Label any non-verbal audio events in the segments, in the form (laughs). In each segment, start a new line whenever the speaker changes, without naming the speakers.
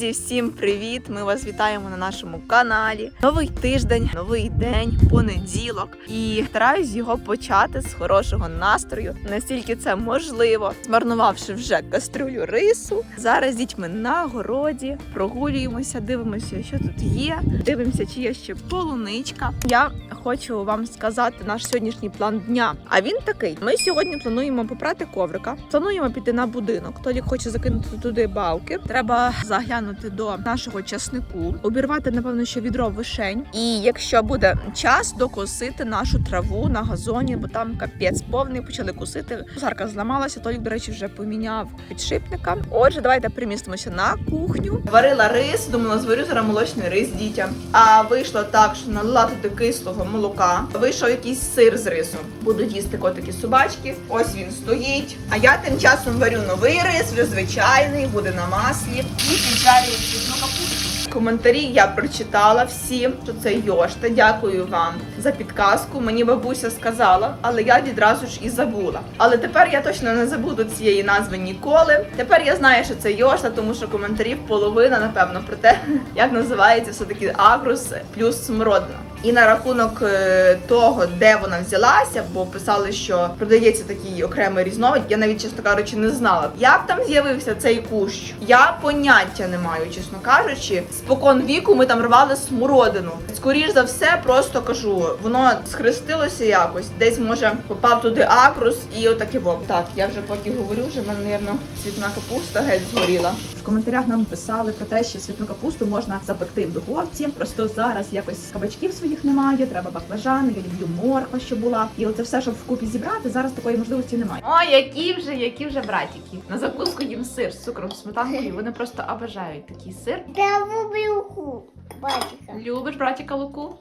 Друзі, всім привіт! Ми вас вітаємо на нашому каналі. Новий тиждень, новий день, понеділок. І стараюсь його почати з хорошого настрою, настільки це можливо, змарнувавши вже кастрюлю рису. Зараз з дітьми на городі прогулюємося, дивимося, що тут є. Дивимося, чи є ще полуничка. Я хочу вам сказати наш сьогоднішній план дня. А він такий: ми сьогодні плануємо попрати коврика, плануємо піти на будинок. Толік хоче закинути туди балки. Треба заглянути до нашого часнику, обірвати, напевно, що відро вишень. І якщо буде час, докосити нашу траву на газоні, бо там капець повний, почали косити. Косарка зламалася. Толік, до речі, вже поміняв підшипника. Отже, давайте примістимося на кухню. Варила рис, думала, зварю зараз молочний рис дітям. А вийшло так, що налила кислого молока. Вийшов якийсь сир з рису. Будуть їсти котики собачки. Ось він стоїть. А я тим часом варю новий рис, вже звичайний, буде на маслі. І капусту. Коментарі я прочитала всі, що це йошта. Дякую вам за підказку. Мені бабуся сказала, але я відразу ж і забула. Але тепер я точно не забуду цієї назви ніколи. Тепер я знаю, що це йошта, тому що коментарів половина, напевно, про те, (laughs) як називається все-таки агрус плюс смородина. І на рахунок е, того, де вона взялася, бо писали, що продається такий окремий різновид. Я навіть, чесно кажучи, не знала. Як там з'явився цей кущ? Я поняття не маю, чесно кажучи. Спокон віку ми там рвали смородину. Скоріш за все, просто кажу, воно схрестилося якось. Десь може попав туди акрус і отаке воп. Так, я вже поки говорю, вже мене, мабуть, цвітна капуста геть згоріла. В коментарях нам писали про те, що цвітну капусту можна запекти в духовці. Просто зараз якось кабачків своїх немає. Треба баклажани, я люблю морква, що була. І оце все, щоб вкупі зібрати. Зараз такої можливості немає. О, які вже, які вже братики. На закуску їм сир з цукром сметанкою. Вони просто обожають такий сир.
Я люблю луку, братика.
Любиш братика луку?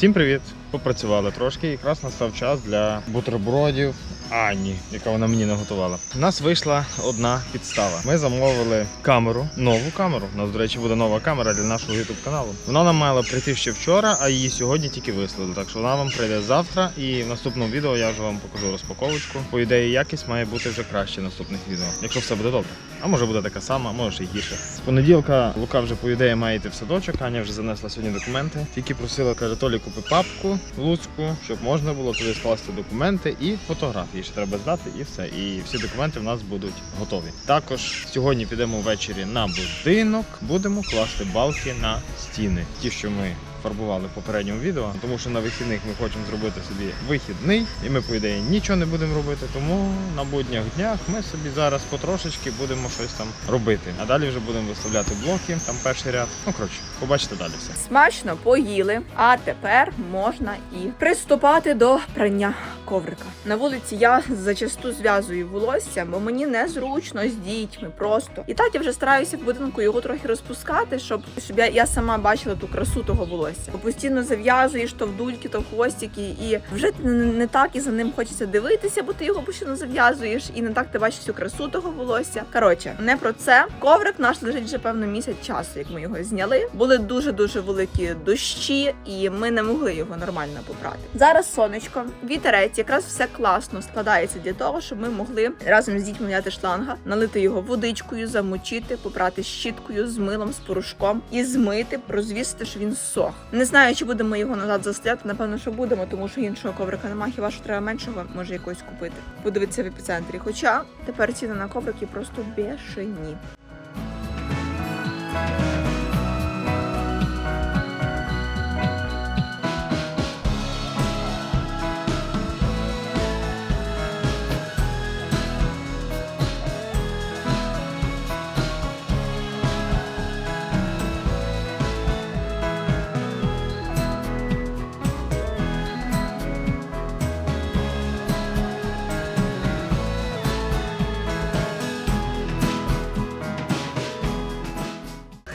Всім привіт! Попрацювали трошки, і якраз настав час для бутербродів Ані, яка вона мені наготувала. У нас вийшла одна підстава. Ми замовили камеру, нову камеру. У нас, до речі, буде нова камера для нашого youtube каналу. Вона нам мала прийти ще вчора, а її сьогодні тільки вислали. Так що вона вам прийде завтра. І в наступному відео я вже вам покажу розпаковочку. По ідеї, якість має бути вже краще наступних відео, якщо все буде добре. А може буде така сама, може ще й гірше. З понеділка Лука вже по ідеї має йти в садочок. Аня вже занесла сьогодні документи. Тільки просила, каже, Толі, купи папку Луцьку, щоб можна було туди скласти документи і фотографії. Ще треба здати, і все. І всі документи в нас будуть готові. Також сьогодні підемо ввечері на будинок, будемо класти балки на стіни. Ті, що ми фарбували в попередньому відео, тому що на вихідних ми хочемо зробити собі вихідний, і ми, по ідеї, нічого не будемо робити. Тому на буднях днях ми собі зараз потрошечки будемо щось там робити. А далі вже будемо виставляти блоки, там перший ряд. Ну коротше, побачите далі все.
Смачно поїли, а тепер можна і приступати до прання коврика. На вулиці я зачасту зв'язую волосся, бо мені незручно з дітьми просто. І так я вже стараюся в будинку його трохи розпускати, щоб, щоб я, я сама бачила ту красу того волосся. Бо постійно зав'язуєш то в дульки, то в хвостики, і вже не, так і за ним хочеться дивитися, бо ти його постійно зав'язуєш, і не так ти бачиш всю красу того волосся. Коротше, не про це. Коврик наш лежить вже певно місяць часу, як ми його зняли. Були дуже дуже великі дощі, і ми не могли його нормально попрати. Зараз сонечко, вітерець, якраз все класно складається для того, щоб ми могли разом з дітьми взяти шланга, налити його водичкою, замочити, попрати щіткою з милом, з порошком і змити, розвісити, що він сох. Не знаю, чи будемо його назад застеляти. Напевно, що будемо, тому що іншого коврика немає. Хіба що треба меншого, може якось купити. Подивитися в епіцентрі. Хоча тепер ціни на коврики просто бешені.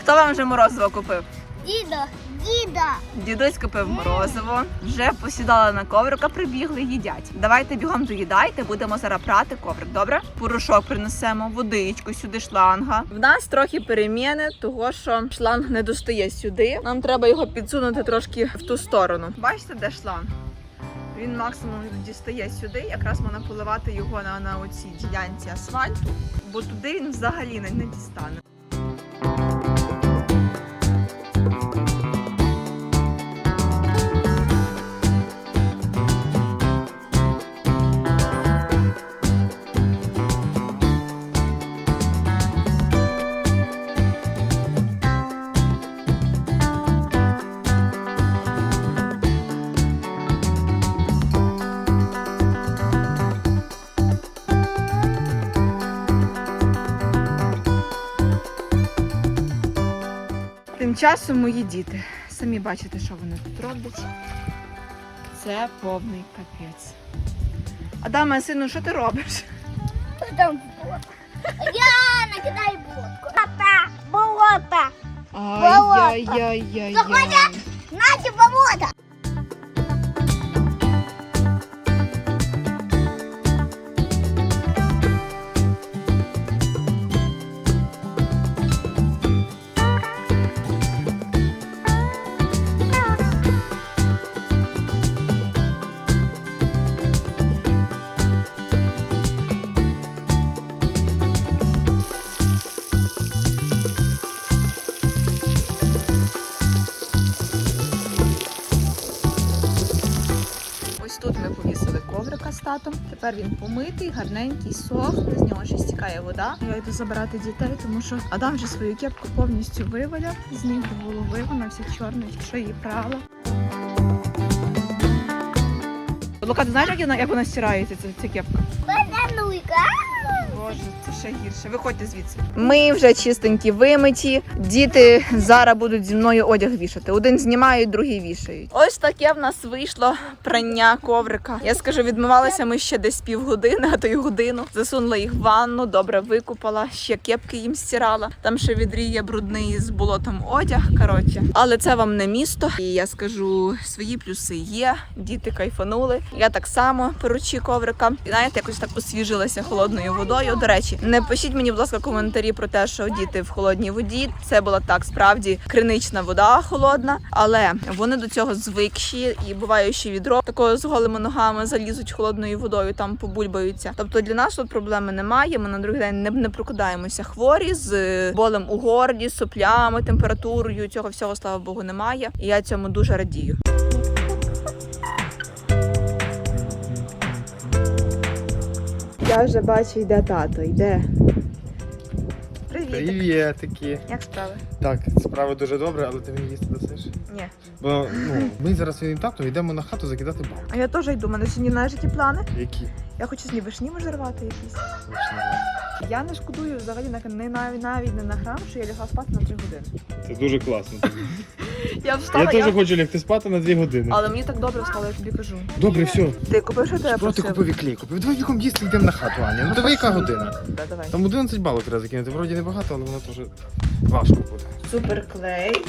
Хто вам вже морозиво купив?
Дідо, діда.
Дідусь купив морозиво, вже посідали на коврика, прибігли, їдять. Давайте бігом доїдайте, будемо зараз прати коврик. Добре? Порошок принесемо, водичку сюди, шланга. В нас трохи переміни, того що шланг не достає сюди. Нам треба його підсунути трошки в ту сторону. Бачите, де шланг? Він максимум дістає сюди, якраз можна поливати його на, на оцій ділянці асфальту, бо туди він взагалі не, не дістане. Тим часом мої діти. Самі бачите, що вони тут роблять. Це повний капець. Адаме, сину, що ти робиш?
Там? Я накидаю булку. Болото! болото.
Ай-яй-яй-яй.
Наче болото.
Тепер він помитий, гарненький, сохне, з нього ще стікає вода. Я йду забирати дітей, тому що Адам вже свою кепку повністю виваляв. З ніг до голови, вона вся чорна, що її прала. Лука, ти знаєш, як вона, як вона стирається, ця, ця кепка?
Банануйка.
Боже, це ще гірше. Виходьте звідси. Ми вже чистенькі вимиті. Діти зараз будуть зі мною одяг вішати. Один знімають, другий вішають. Ось таке в нас вийшло прання коврика. Я скажу, відмивалися ми ще десь півгодини, а то й годину. Засунула їх в ванну, добре викупала, ще кепки їм стирала. Там ще відріє брудний з болотом одяг. Коротше, але це вам не місто. І я скажу, свої плюси є. Діти кайфанули. Я так само перучі коврика. І знаєте, якось так освіжилася холодною водою. До речі, не пишіть мені, будь ласка, коментарі про те, що діти в холодній воді. Це була так справді кринична вода холодна, але вони до цього звикші і буває, що відро такого з голими ногами залізуть холодною водою, там побульбаються. Тобто для нас тут проблеми немає. Ми на другий день не, не прокидаємося хворі з болем у горлі, соплями, температурою. Цього всього слава Богу немає. І я цьому дуже радію. Я вже бачу, йде тато, йде. Привіт.
Привітики.
Як справи?
Так, справи дуже добре, але ти мені їсти досиш?
Ні.
Бо ну, ми зараз своїм татом йдемо на хату закидати бал.
А я теж йду. У мене сьогодні навіть які плани.
Які?
Я хочу сьогодні вишні може рвати якісь.
Вишні.
Я не шкодую взагалі на не навіть навіть не на грам, що я лягла спати на 3 години.
Це дуже класно.
Я встала, я
хочу лягти спати на 2 години.
але мені так добре стало, я тобі кажу.
Добре, все.
Ти купив, що тебе
Що ти купив і клей? Купив. Давай бігом їсти, йдемо на хату, Аня. Ну давай яка година?
Да, давай.
Там 11 балок треба закинути. Вроді небагато, але воно теж важко буде.
Суперклей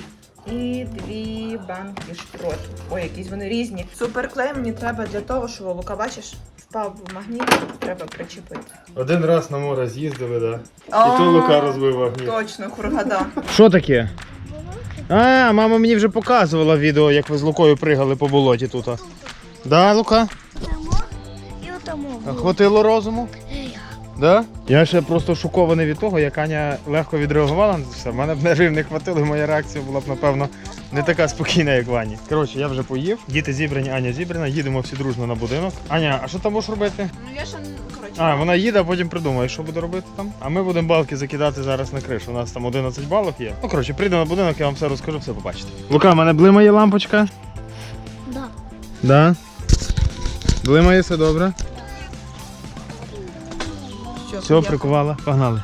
і дві банки шпрот. Ой, якісь вони різні. Суперклей мені треба для того, що Лука, бачиш, впав в магніт, треба причепити.
Один раз на море з'їздили, да.
А,
розбив вогні.
Точно, хургада.
Що таке? А, мама мені вже показувала відео, як ви з Лукою пригали по болоті тут. Да, Лука?
Тому і тому.
Хватило розуму? Да? Я ще просто шокований від того, як Аня легко відреагувала на це все. У мене б нервів не хватило, моя реакція була б, напевно, не така спокійна, як Вані. Коротше, я вже поїв. Діти зібрані, Аня зібрана, їдемо всі дружно на будинок. Аня, а що там будеш робити?
Ну я ще коротше.
А, вона їде, а потім придумає, що буде робити там. А ми будемо балки закидати зараз на кришу. У нас там 11 балок є. Ну, коротше, прийду на будинок, я вам все розкажу, все побачите. Лука, в мене блимає лампочка.
Да.
Да. Блимає все добре. Все, прикувала. Погнали.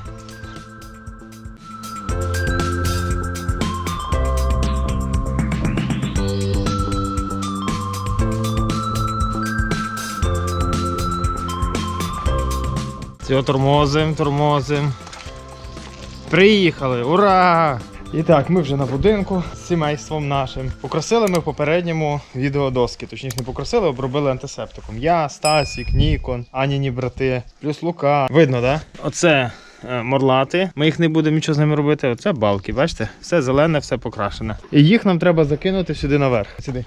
Все, тормозим, тормозим. Приїхали, ура! І так, ми вже на будинку з сімейством нашим. Покрасили ми в попередньому відео доски. Точніше, не покрасили, обробили антисептиком. Я, Стасік, Нікон, Аніні брати, плюс Лука. Видно, так? Да? Оце е, морлати. Ми їх не будемо нічого з ними робити. Оце балки, бачите? Все зелене, все покрашене. І їх нам треба закинути сюди наверх. Сюди.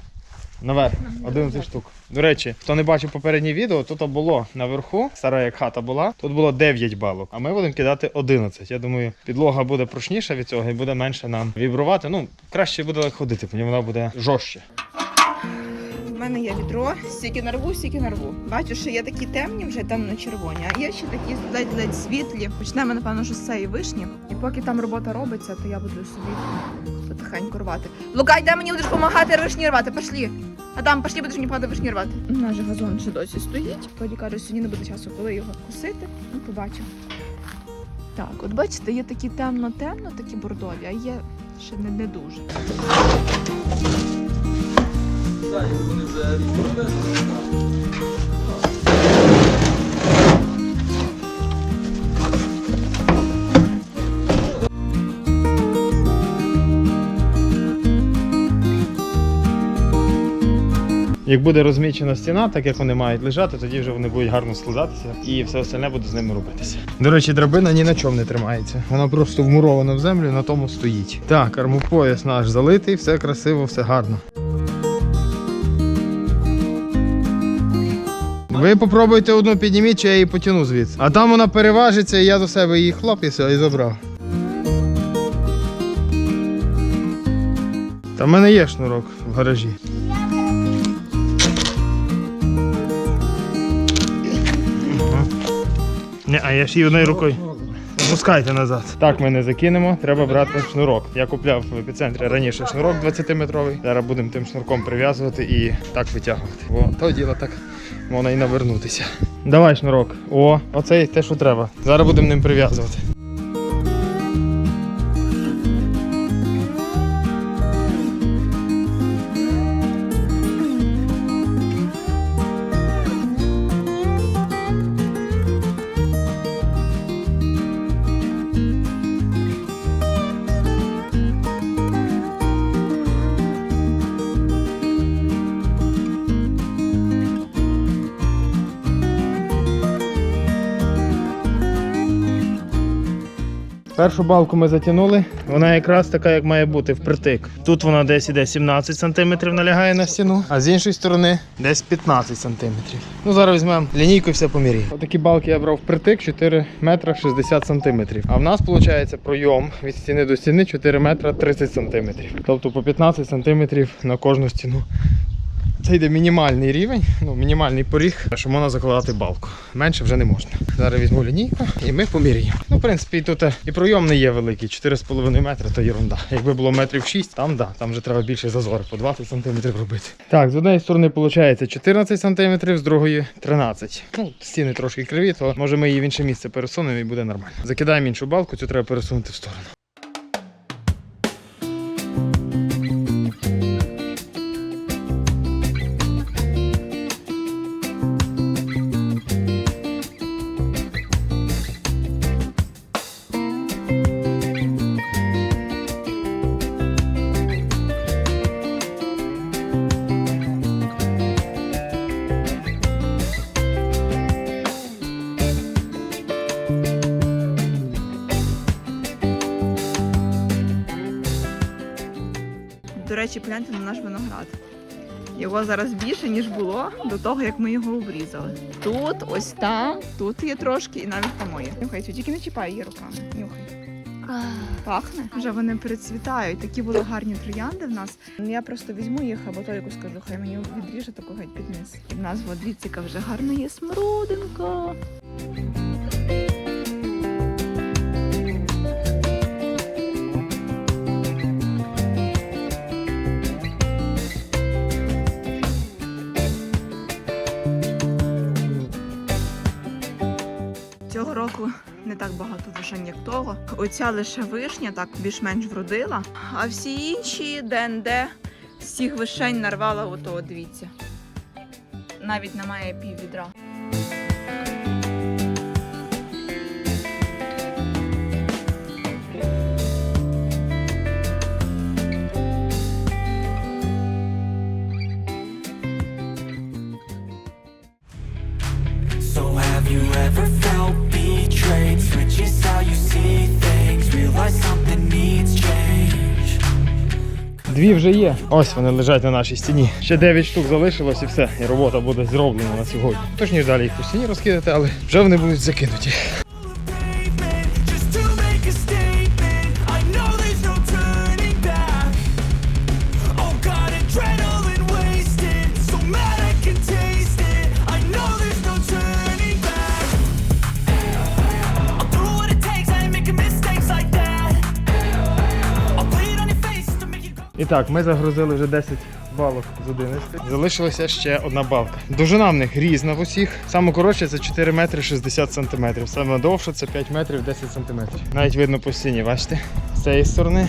Наверх, 11 штук. До речі, хто не бачив попереднє відео, тут було наверху, стара як хата була, тут було 9 балок, а ми будемо кидати 11. Я думаю, підлога буде прочніша від цього і буде менше нам вібрувати. Ну, краще буде ходити, бо вона буде жорстче.
У мене є відро, стільки нарву, стільки нарву. Бачу, що є такі темні, вже темно-червоні, а є ще такі ледь-ледь світлі. Почнемо, напевно, що з цієї вишні. І поки там робота робиться, то я буду собі потихеньку рвати. Лука, йде мені будеш допомагати вишні рвати, пошлі. Адам, пошлі будеш мені падати вишні рвати. У нас же газон ще досі стоїть. Тоді каже, сьогодні не буде часу, коли його косити. Ну, побачимо. Так, от бачите, є такі темно-темно, такі бордові, а є ще не, не дуже.
Як буде розмічена стіна, так як вони мають лежати, тоді вже вони будуть гарно складатися і все остальне буде з ними робитися. До речі, драбина ні на чому не тримається. Вона просто вмурована в землю, на тому стоїть. Так, армопояс наш залитий, все красиво, все гарно. Ви попробуйте одну підніміть, чи я її потягну звідси. А там вона переважиться, і я до себе її хлоп і все, і забрав. Та в мене є шнурок в гаражі. Ні, а я ж її одною рукою. Опускайте назад. Так ми не закинемо, треба брати шнурок. Я купляв в епіцентрі раніше шнурок 20-метровий. Зараз будемо тим шнурком прив'язувати і так витягувати. Бо то діло так можна і навернутися. Давай шнурок. О, оцей те, що треба. Зараз будемо ним прив'язувати. Першу балку ми затягнули. Вона якраз така, як має бути, впритик. Тут вона десь іде 17 см налягає на стіну, а з іншої сторони десь 15 см. Ну зараз візьмемо лінійку і все поміряємо. Отакі балки я брав впритик 4 метра 60 см. А в нас виходить пройом від стіни до стіни 4 метра 30 см. Тобто по 15 см на кожну стіну. Це йде мінімальний рівень, ну мінімальний поріг, що можна закладати балку. Менше вже не можна. Зараз візьму лінійку і ми поміряємо. Ну, в принципі, тут е, і пройом не є великий, 4,5 метри то єрунда. Якби було метрів 6, там да, там вже треба більше зазор, по 20 см робити. Так, з однієї сторони виходить 14 см, з другої 13. Ну, стіни трошки криві, то може ми її в інше місце пересунемо і буде нормально. Закидаємо іншу балку, цю треба пересунути в сторону.
До речі, гляньте на наш виноград. Його зараз більше, ніж було до того, як ми його обрізали. Тут, ось там, тут є трошки, і навіть там є. Нюхай, тільки не чіпай її руками. Нюхай. Пахне. Вже вони перецвітають. Такі були гарні троянди в нас. Я просто візьму їх або Толіку скажу, хай мені відріже таку геть під низ. І в нас от дивіться, вже гарна є смородинка. Не так багато вишень, як того. Оця лише вишня так більш-менш вродила. А всі інші з цих вишень нарвала ото, дивіться. Навіть немає пів відра.
Дві вже є. Ось вони лежать на нашій стіні. Ще 9 штук залишилось і все. І робота буде зроблена на сьогодні. Точніше далі їх по стіні розкидати, але вже вони будуть закинуті. І так, ми загрузили вже 10 балок з 11. Залишилася ще одна балка. Довжина в них різна в усіх. Саме коротше це 4 метри 60 сантиметрів. Саме довше це 5 метрів 10 сантиметрів. Навіть видно по стіні, бачите? З цієї сторони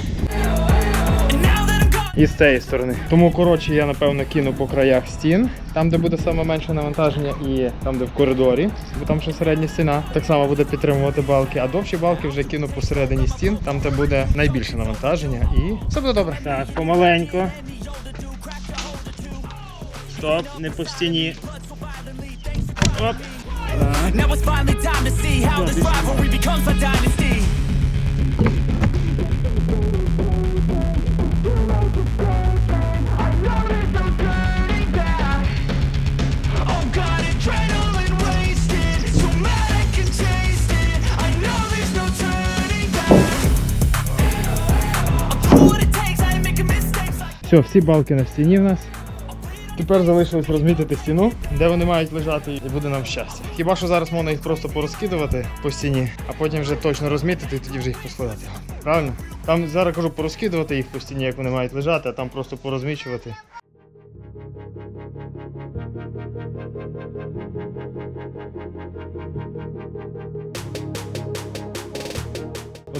і з цієї сторони. Тому коротше я напевно кину по краях стін, там де буде саме менше навантаження, і там, де в коридорі, бо там ще середня стіна, так само буде підтримувати балки. А довші балки вже кину посередині стін, там де буде найбільше навантаження, і все буде добре. Так, помаленько. Стоп, не по стіні. Оп.
Now it's finally time to see how this rivalry becomes a dynasty.
Все, всі балки на стіні в нас. Тепер залишилось розмітити стіну, де вони мають лежати, і буде нам щастя. Хіба що зараз можна їх просто порозкидувати по стіні, а потім вже точно розмітити і тоді вже їх поскладати. Правильно? Там зараз кажу порозкидувати їх по стіні, як вони мають лежати, а там просто порозмічувати.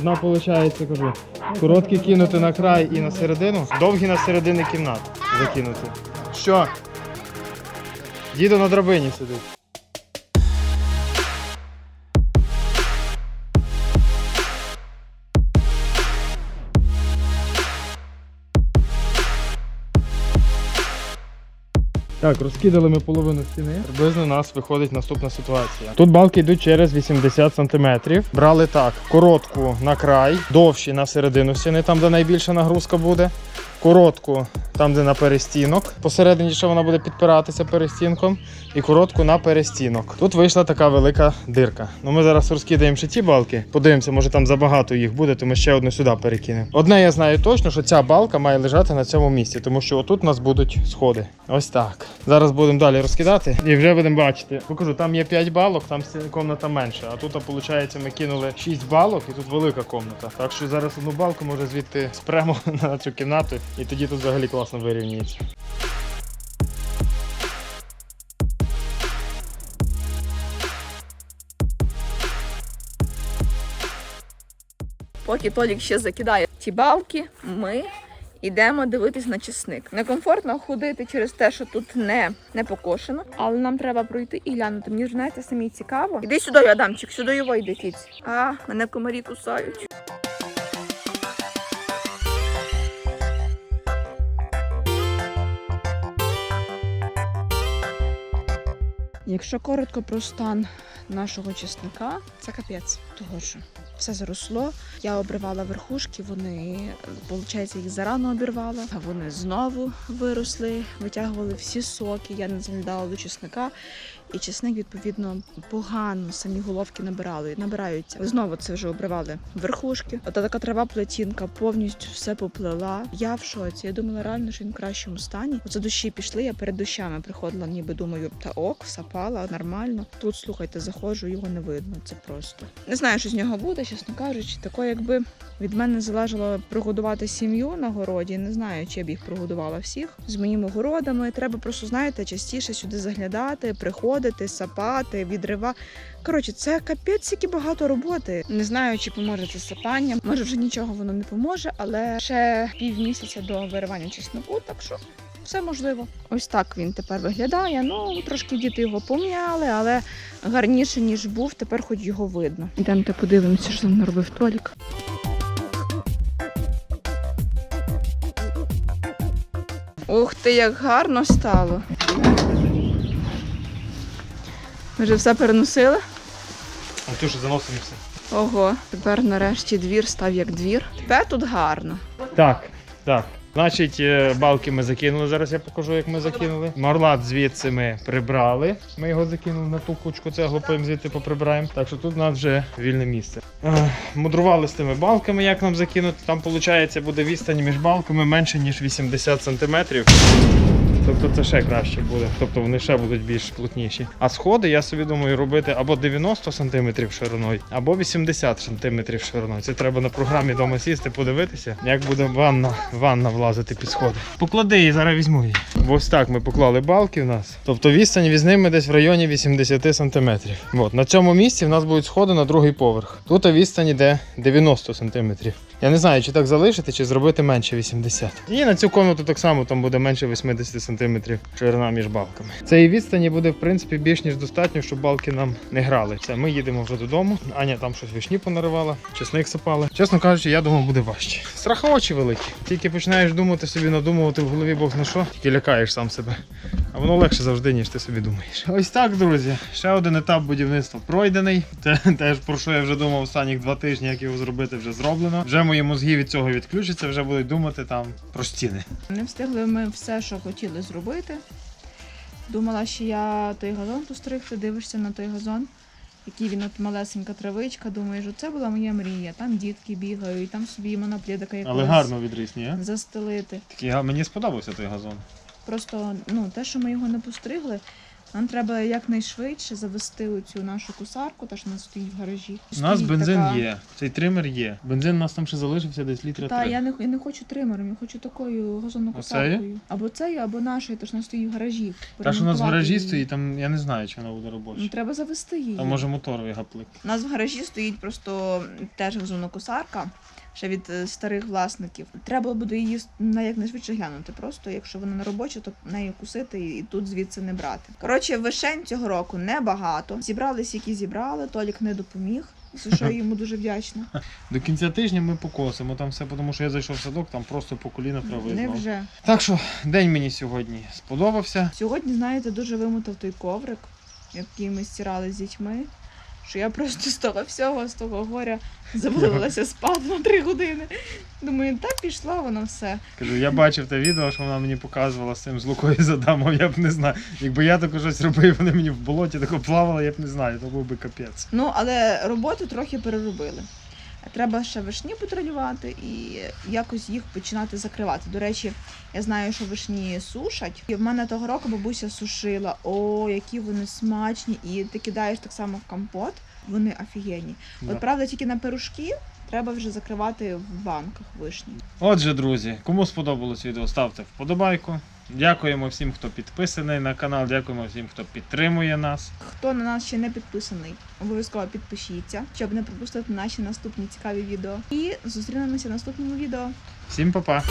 Одна виходить, кажу, короткі кинути на край і на середину, довгі на середину кімнат закинути. Що? Діду на драбині сидить. Так, розкидали ми половину стіни. Приблизно у нас виходить наступна ситуація. Тут балки йдуть через 80 см. Брали так: коротку на край, довші на середину стіни, там де найбільша нагрузка буде. Коротку там, де на перестінок. Посередині ще вона буде підпиратися перестінком. І коротку на перестінок. Тут вийшла така велика дирка. Ну ми зараз розкидаємо ще ті балки. Подивимося, може там забагато їх буде, то ми ще одну сюди перекинемо. Одне я знаю точно, що ця балка має лежати на цьому місці, тому що отут у нас будуть сходи. Ось так. Зараз будемо далі розкидати і вже будемо бачити. Покажу, там є 5 балок, там комната менша. А тут, виходить, ми кинули 6 балок і тут велика комната. Так що зараз одну балку може звідти спремо (laughs) на цю кімнату, і тоді тут взагалі класно вирівнюється.
Поки Толік ще закидає ті балки, ми йдемо дивитись на чесник. Некомфортно ходити через те, що тут не, не покошено, але нам треба пройти і глянути. Мені ж знаєте, самі цікаво. Іди сюди, Адамчик, сюди його йди, кіць. А, мене комарі кусають. Якщо коротко про стан нашого чесника, це капець. Того що все заросло. Я обривала верхушки, вони, виходить, їх зарано обірвала, а вони знову виросли, витягували всі соки. Я не заглядала до чесника, і чесник, відповідно, погано самі головки набирали, набираються. Знову це вже обривали верхушки. Ота така трава плетінка повністю все поплила. Я в шоці. Я думала, реально, що він в кращому стані. Оце дощі пішли. Я перед дощами приходила, ніби думаю, та ок, сапала, нормально. Тут слухайте, заходжу, його не видно. Це просто не знаю, що з нього буде, чесно кажучи. Тако, якби від мене залежало прогодувати сім'ю на городі. Не знаю, чи я б їх прогодувала всіх з моїми городами. Треба просто, знаєте, частіше сюди заглядати, приходити, сапати, відрива. Коротше, це капець, які багато роботи. Не знаю, чи поможе це сапання. Може, вже нічого воно не поможе, але ще півмісяця до виривання чесноку, так що. Все можливо. Ось так він тепер виглядає. Ну, трошки діти його пом'яли, але гарніше, ніж був, тепер хоч його видно. Йдемте подивимося, що там наробив Толік. Ух ти, як гарно стало. Ми вже все переносили.
А ти що заносимо все.
Ого, тепер нарешті двір став як двір. Тепер тут гарно.
Так, Так. Значить, е, балки ми закинули. Зараз я покажу, як ми закинули. Марлат звідси ми прибрали. Ми його закинули на ту кучку цеглу, потім звідти поприбираємо. Так що тут у нас вже вільне місце. Е, Мудрували з тими балками, як нам закинути. Там, виходить, буде відстань між балками менше, ніж 80 сантиметрів. Тобто це ще краще буде. Тобто вони ще будуть більш плотніші. А сходи я собі думаю робити або 90 см шириною, або 80 см шириною. Це треба на програмі вдома сісти, подивитися, як буде ванна, ванна влазити під сходи. Поклади її, зараз візьму її. Ось так ми поклали балки в нас. Тобто відстань від ними десь в районі 80 см. От, на цьому місці в нас будуть сходи на другий поверх. Тут відстань іде 90 см. Я не знаю, чи так залишити, чи зробити менше 80. І на цю комнату так само там буде менше 80 см ширина між балками. Цієї відстані буде, в принципі, більш ніж достатньо, щоб балки нам не грали. Все, ми їдемо вже додому. Аня там щось вишні понаривала, чесник сипали. Чесно кажучи, я думав, буде важче. Страха очі великі. Тільки починаєш думати собі, надумувати в голові Бог на що, тільки лякаєш сам себе. А воно легше завжди, ніж ти собі думаєш. Ось так, друзі. Ще один етап будівництва пройдений. Те теж про що я вже думав останніх два тижні, як його зробити, вже зроблено. Вже мої мозги від цього відключаться, вже будуть думати там про стіни.
Не встигли ми все, що хотіли зробити. Думала, що я той газон постригти, дивишся на той газон, який він от малесенька травичка. Думаєш, це була моя мрія. Там дітки бігають, там собі моноплідика якась.
Але гарно відріс, ні?
застелити.
Такий, га- мені сподобався той газон.
Просто ну, те, що ми його не постригли, нам треба якнайшвидше завести цю нашу кусарку, та що у нас стоїть в гаражі.
У нас
Стоїть
бензин
така-
є, цей тример є. Бензин у нас там ще залишився десь літра
Та
три.
я не, я не хочу тримером, я хочу такою газонною кусаркою. Або цією, або нашою, то що вона стоїть в гаражі.
Та, що у нас в гаражі
Поремонтувати її.
стоїть, там я не знаю, чи вона буде
Ну,
робоча.
треба завести її.
Там може моторовий гаплик.
У нас в гаражі стоїть просто теж газонокосарка, ще від е, старих власників. Треба буде її на якнайшвидше глянути. Просто якщо вона не робоча, то нею кусити і тут звідси не брати. Коротше, вишень цього року небагато. Зібрались, які зібрали. Толік не допоміг. За що йому дуже вдячна. (laughs)
До кінця тижня ми покосимо там все, тому що я зайшов в садок, там просто по коліна трави.
Не вже.
Так що день мені сьогодні сподобався.
Сьогодні, знаєте, дуже вимотав той коврик, який ми стирали з дітьми. Що я просто з того всього, з того горя завалилася спати на три години. Думаю, та пішла воно все.
Кажу, я бачив те відео, що вона мені показувала з цим з Лукою з Адамом, я б не знаю. Якби я таке щось робив, вони мені в болоті тако плавали, я б не знаю, то був би капець.
Ну, але роботу трохи переробили. Треба ще вишні патрулювати і якось їх починати закривати. До речі, я знаю, що вишні сушать. І в мене того року бабуся сушила. О, які вони смачні! І ти кидаєш так само в компот. Вони офігенні.
Да.
От правда, тільки на пирожки треба вже закривати в банках вишні.
Отже, друзі, кому сподобалось відео, ставте вподобайку. Дякуємо всім, хто підписаний на канал. Дякуємо всім, хто підтримує нас.
Хто на нас ще не підписаний, обов'язково підпишіться, щоб не пропустити наші наступні цікаві відео. І зустрінемося в наступному відео.
Всім па-па!